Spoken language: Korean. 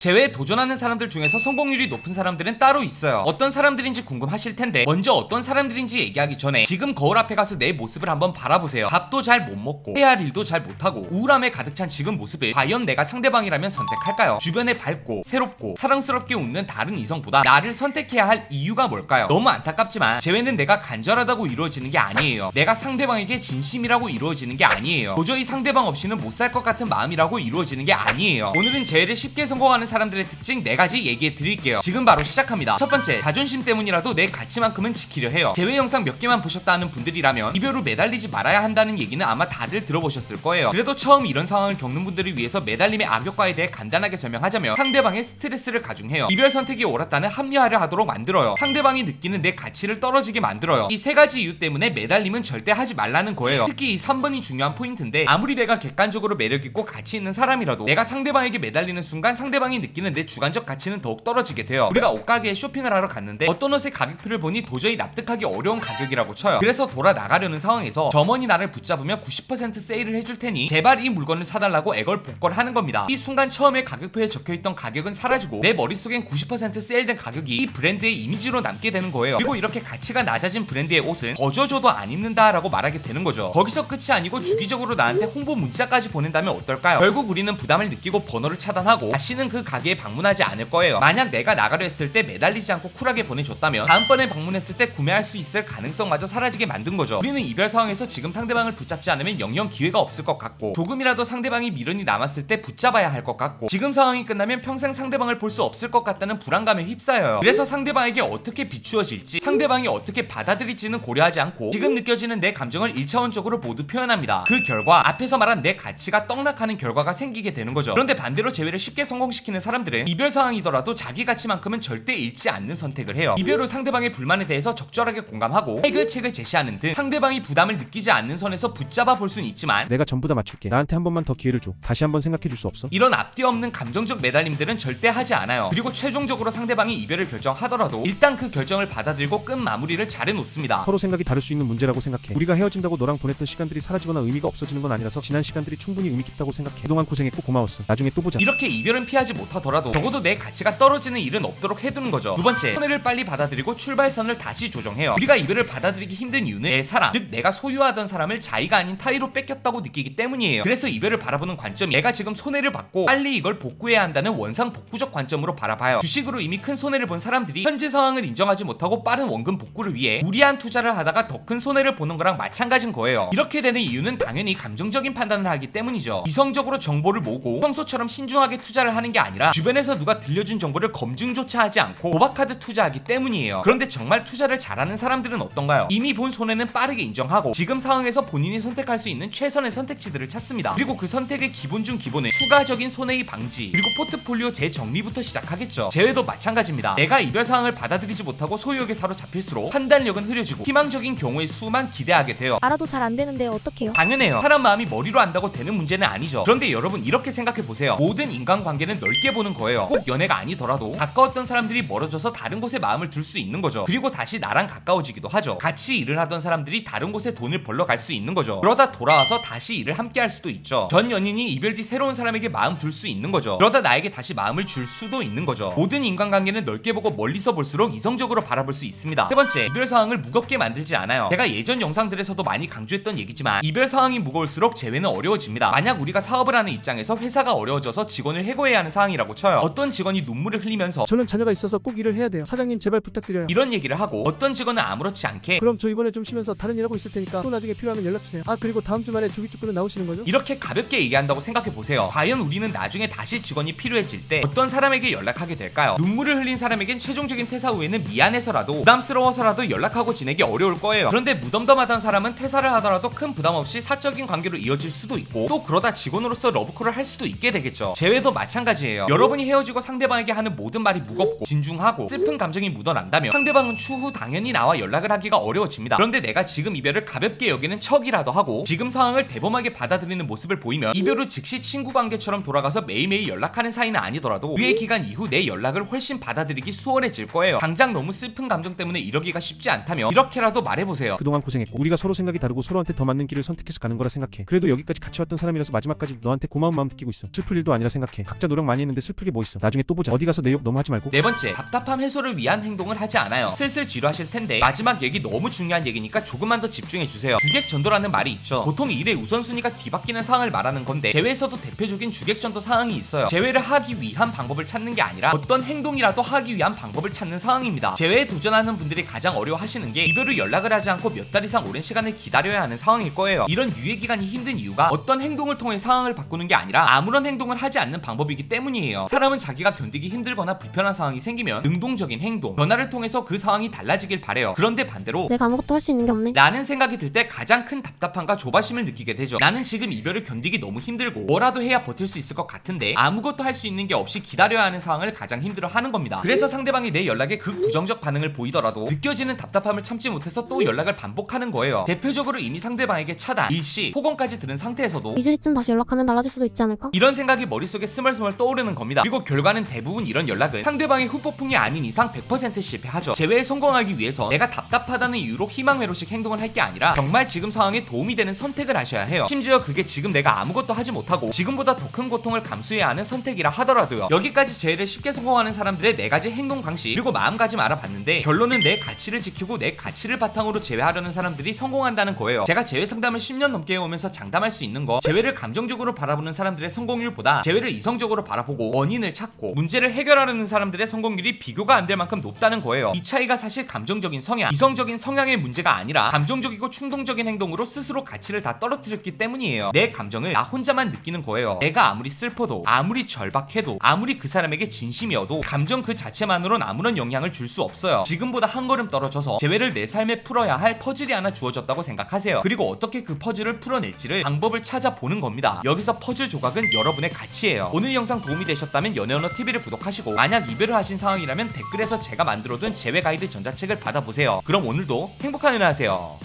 재회에 도전하는 사람들 중에서 성공률이 높은 사람들은 따로 있어요. 어떤 사람들인지 궁금하실 텐데 먼저 어떤 사람들인지 얘기하기 전에 지금 거울 앞에 가서 내 모습을 한번 바라보세요. 밥도 잘 못 먹고 해야 할 일도 잘 못하고 우울함에 가득 찬 지금 모습을 과연 내가 상대방이라면 선택할까요? 주변에 밝고 새롭고 사랑스럽게 웃는 다른 이성보다 나를 선택해야 할 이유가 뭘까요? 너무 안타깝지만 재회는 내가 간절하다고 이루어지는 게 아니에요. 내가 상대방에게 진심이라고 이루어지는 게 아니에요. 도저히 상대방 없이는 못 살 것 같은 마음이라고 이루어지는 게 아니에요. 오늘은 재회를 쉽게 성공하는 사람들의 특징 4가지 얘기해 드릴게요. 지금 바로 시작합니다. 첫 번째, 자존심 때문이라도 내 가치만큼은 지키려 해요. 재회 영상 몇 개만 보셨다 하는 분들이라면 이별 후 매달리지 말아야 한다는 얘기는 아마 다들 들어보셨을 거예요. 그래도 처음 이런 상황을 겪는 분들을 위해서 매달림의 악효과에 대해 간단하게 설명하자면 상대방의 스트레스를 가중해요. 이별 선택이 옳았다는 합리화를 하도록 만들어요. 상대방이 느끼는 내 가치를 떨어지게 만들어요. 이 세 가지 이유 때문에 매달림은 절대 하지 말라는 거예요. 특히 이 3번이 중요한 포인트인데 아무리 내가 객관적으로 매력 있고 가치 있는 사람이라도 내가 상대방에게 매달리는 순간 상대방이 느끼는 내 주관적 가치는 더욱 떨어지게 돼요. 우리가 옷가게에 쇼핑을 하러 갔는데 어떤 옷의 가격표를 보니 도저히 납득하기 어려운 가격이라고 쳐요. 그래서 돌아 나가려는 상황에서 점원이 나를 붙잡으면 90% 세일을 해줄 테니 제발 이 물건을 사달라고 애걸복걸 하는 겁니다. 이 순간 처음에 가격표에 적혀있던 가격은 사라지고 내 머릿속엔 90% 세일된 가격이 이 브랜드의 이미지로 남게 되는 거예요. 그리고 이렇게 가치가 낮아진 브랜드의 옷은 거저줘도 안 입는다라고 말하게 되는 거죠. 거기서 끝이 아니고 주기적으로 나한테 홍보 문자까지 보낸다면 어떨까요? 결국 우리는 부담을 느끼고 번호를 차단하고 다시는 그 가게에 방문하지 않을 거예요. 만약 내가 나가려 했을 때 매달리지 않고 쿨하게 보내줬다면 다음번에 방문했을 때 구매할 수 있을 가능성마저 사라지게 만든 거죠. 우리는 이별 상황에서 지금 상대방을 붙잡지 않으면 영영 기회가 없을 것 같고 조금이라도 상대방이 미련이 남았을 때 붙잡아야 할 것 같고 지금 상황이 끝나면 평생 상대방을 볼 수 없을 것 같다는 불안감에 휩싸여요. 그래서 상대방에게 어떻게 비추어질지 상대방이 어떻게 받아들일지는 고려하지 않고 지금 느껴지는 내 감정을 1차원적으로 모두 표현합니다. 그 결과 앞에서 말한 내 가치가 떡락하는 결과가 생기게 되는 거죠. 그런데 반대로 재회를 쉽게 성공시키는 사람들은 이별 상황이더라도 자기 가치만큼은 절대 잃지 않는 선택을 해요. 이별 후 상대방의 불만에 대해서 적절하게 공감하고 해결책을 제시하는 등 상대방이 부담을 느끼지 않는 선에서 붙잡아 볼 수는 있지만 내가 전부 다 맞출게. 나한테 한 번만 더 기회를 줘. 다시 한 번 생각해 줄 수 없어? 이런 앞뒤 없는 감정적 매달림들은 절대 하지 않아요. 그리고 최종적으로 상대방이 이별을 결정하더라도 일단 그 결정을 받아들이고 끝 마무리를 잘해 놓습니다. 서로 생각이 다를 수 있는 문제라고 생각해. 우리가 헤어진다고 너랑 보냈던 시간들이 사라지거나 의미가 없어지는 건 아니라서 지난 시간들이 충분히 의미 깊다고 생각해. 그동안 고생했고 고마웠어. 나중에 또 보자. 이렇게 이별은 피하지 못 하더라도 적어도 내 가치가 떨어지는 일은 없도록 해두는 거죠. 두 번째, 손해를 빨리 받아들이고 출발선을 다시 조정해요. 우리가 이별을 받아들이기 힘든 이유는 내 사람, 즉 내가 소유하던 사람을 자의가 아닌 타의로 뺏겼다고 느끼기 때문이에요. 그래서 이별을 바라보는 관점이 내가 지금 손해를 받고 빨리 이걸 복구해야 한다는 원상 복구적 관점으로 바라봐요. 주식으로 이미 큰 손해를 본 사람들이 현재 상황을 인정하지 못하고 빠른 원금 복구를 위해 무리한 투자를 하다가 더 큰 손해를 보는 거랑 마찬가지인 거예요. 이렇게 되는 이유는 당연히 감정적인 판단을 하기 때문이죠. 이성적으로 정보를 모으고 평소처럼 신중하게 투자를 하는 게 아니라 주변에서 누가 들려준 정보를 검증조차 하지 않고 도박카드 투자하기 때문이에요. 그런데 정말 투자를 잘하는 사람들은 어떤가요? 이미 본 손해는 빠르게 인정하고 지금 상황에서 본인이 선택할 수 있는 최선의 선택지들을 찾습니다. 그리고 그 선택의 기본 중 기본은 추가적인 손해의 방지 그리고 포트폴리오 재정리부터 시작하겠죠. 재회도 마찬가지입니다. 내가 이별 상황을 받아들이지 못하고 소유욕에 사로잡힐수록 판단력은 흐려지고 희망적인 경우의 수만 기대하게 돼요. 알아도 잘 안 되는데 어떡해요? 당연해요. 사람 마음이 머리로 안다고 되는 문제는 아니죠. 그런데 여러분 이렇게 생각해 보세요. 모든 인간관계는 넓게 보는 거예요. 꼭 연애가 아니더라도 가까웠던 사람들이 멀어져서 다른 곳에 마음을 둘 수 있는 거죠. 그리고 다시 나랑 가까워지기도 하죠. 같이 일을 하던 사람들이 다른 곳에 돈을 벌러 갈 수 있는 거죠. 그러다 돌아와서 다시 일을 함께 할 수도 있죠. 전 연인이 이별 뒤 새로운 사람에게 마음 둘 수 있는 거죠. 그러다 나에게 다시 마음을 줄 수도 있는 거죠. 모든 인간관계는 넓게 보고 멀리서 볼수록 이성적으로 바라볼 수 있습니다. 세 번째, 이별 상황을 무겁게 만들지 않아요. 제가 예전 영상들에서도 많이 강조했던 얘기지만 이별 상황이 무거울수록 재회는 어려워집니다. 만약 우리가 사업을 하는 입장에서 회사가 어려워져서 직원을 해고해야 하는 상황이 라고 쳐요. 어떤 직원이 눈물을 흘리면서 저는 자녀가 있어서 꼭 일을 해야 돼요. 사장님 제발 부탁드려요. 이런 얘기를 하고 어떤 직원은 아무렇지 않게 그럼 저 이번에 좀 쉬면서 다른 일 하고 있을 테니까 또 나중에 필요하면 연락 주세요. 아 그리고 다음 주말에 조기축구는 나오시는 거죠? 이렇게 가볍게 얘기한다고 생각해 보세요. 과연 우리는 나중에 다시 직원이 필요해질 때 어떤 사람에게 연락하게 될까요? 눈물을 흘린 사람에겐 최종적인 퇴사 후에는 미안해서라도 부담스러워서라도 연락하고 지내기 어려울 거예요. 그런데 무덤덤하던 사람은 퇴사를 하더라도 큰 부담 없이 사적인 관계로 이어질 수도 있고 또 그러다 직원으로서 러브콜을 할 수도 있게 되겠죠. 재회도 마찬가지예요. 여러분이 헤어지고 상대방에게 하는 모든 말이 무겁고 진중하고 슬픈 감정이 묻어난다면 상대방은 추후 당연히 나와 연락을 하기가 어려워집니다. 그런데 내가 지금 이별을 가볍게 여기는 척이라도 하고 지금 상황을 대범하게 받아들이는 모습을 보이면 이별 후 즉시 친구 관계처럼 돌아가서 매일매일 연락하는 사이는 아니더라도 유예 기간 이후 내 연락을 훨씬 받아들이기 수월해질 거예요. 당장 너무 슬픈 감정 때문에 이러기가 쉽지 않다면 이렇게라도 말해보세요. 그동안 고생했고 우리가 서로 생각이 다르고 서로한테 더 맞는 길을 선택해서 가는 거라 생각해. 그래도 여기까지 같이 왔던 사람이라서 마지막까지 너한테 고마운 마음 느끼고 있어. 슬플 일도 아니라 생각해. 각자 노력 많이 했는데 했는데 슬플 게뭐 있어 나중에 또 보자 어디 가서 내 욕 너무 하지 말고 네 번째, 답답함 해소를 위한 행동을 하지 않아요. 슬슬 지루하실 텐데 마지막 얘기 너무 중요한 얘기니까 조금만 더 집중해 주세요. 주객 전도라는 말이 있죠. 보통 일의 우선순위가 뒤바뀌는 상황을 말하는 건데 제외에서도 대표적인 주객 전도 상황이 있어요. 제외를 하기 위한 방법을 찾는 게 아니라 어떤 행동이라도 하기 위한 방법을 찾는 상황입니다. 제외에 도전하는 분들이 가장 어려워하시는 게 이별 후 연락을 하지 않고 몇 달 이상 오랜 시간을 기다려야 하는 상황일 거예요. 이런 유예 기간이 힘든 이유가 어떤 행동을 통해 상황을 바꾸는 게 아니라 아무런 행동을 하지 않는 방법이기 때문이에요. 사람은 자기가 견디기 힘들거나 불편한 상황이 생기면 능동적인 행동, 변화를 통해서 그 상황이 달라지길 바래요. 그런데 반대로 내가 아무것도 할 수 있는 게 없네. 라는 생각이 들 때 가장 큰 답답함과 조바심을 느끼게 되죠. 나는 지금 이별을 견디기 너무 힘들고 뭐라도 해야 버틸 수 있을 것 같은데 아무것도 할 수 있는 게 없이 기다려야 하는 상황을 가장 힘들어 하는 겁니다. 그래서 상대방이 내 연락에 그 부정적 반응을 보이더라도 느껴지는 답답함을 참지 못해서 또 연락을 반복하는 거예요. 대표적으로 이미 상대방에게 차단, 일시, 폭언까지 들은 상태에서도 이즈리쯤 다시 연락하면 달라질 수도 있지 않을까? 이런 생각이 머릿속에 스멀스멀 떠오르는 겁니다. 그리고 결과는 대부분 이런 연락은 상대방의 후폭풍이 아닌 이상 100% 실패하죠. 재회에 성공하기 위해서 내가 답답하다는 이유로 희망회로식 행동을 할 게 아니라 정말 지금 상황에 도움이 되는 선택을 하셔야 해요. 심지어 그게 지금 내가 아무것도 하지 못하고 지금보다 더 큰 고통을 감수해야 하는 선택이라 하더라도요. 여기까지 재회를 쉽게 성공하는 사람들의 네 가지 행동 방식 그리고 마음가짐 알아봤는데 결론은 내 가치를 지키고 내 가치를 바탕으로 재회하려는 사람들이 성공한다는 거예요. 제가 재회 상담을 10년 넘게 해오면서 장담할 수 있는 거 재회를 감정적으로 바라보는 사람들의 성공률보다 재회를 이성적으로 바라보고 원인을 찾고 문제를 해결하려는 사람들의 성공률이 비교가 안 될 만큼 높다는 거예요. 이 차이가 사실 감정적인 성향, 이성적인 성향의 문제가 아니라 감정적이고 충동적인 행동으로 스스로 가치를 다 떨어뜨렸기 때문이에요. 내 감정을 나 혼자만 느끼는 거예요. 내가 아무리 슬퍼도 아무리 절박해도 아무리 그 사람에게 진심이어도 감정 그 자체만으로는 아무런 영향을 줄 수 없어요. 지금보다 한 걸음 떨어져서 재회를 내 삶에 풀어야 할 퍼즐이 하나 주어졌다고 생각하세요. 그리고 어떻게 그 퍼즐을 풀어낼지를 방법을 찾아보는 겁니다. 여기서 퍼즐 조각은 여러분의 가치예요. 오늘 영상 도움 이 되셨다면 연애언어 TV를 구독하시고 만약 이별을 하신 상황이라면 댓글에서 제가 만들어둔 재회 가이드 전자책을 받아보세요. 그럼 오늘도 행복한 연애 하세요.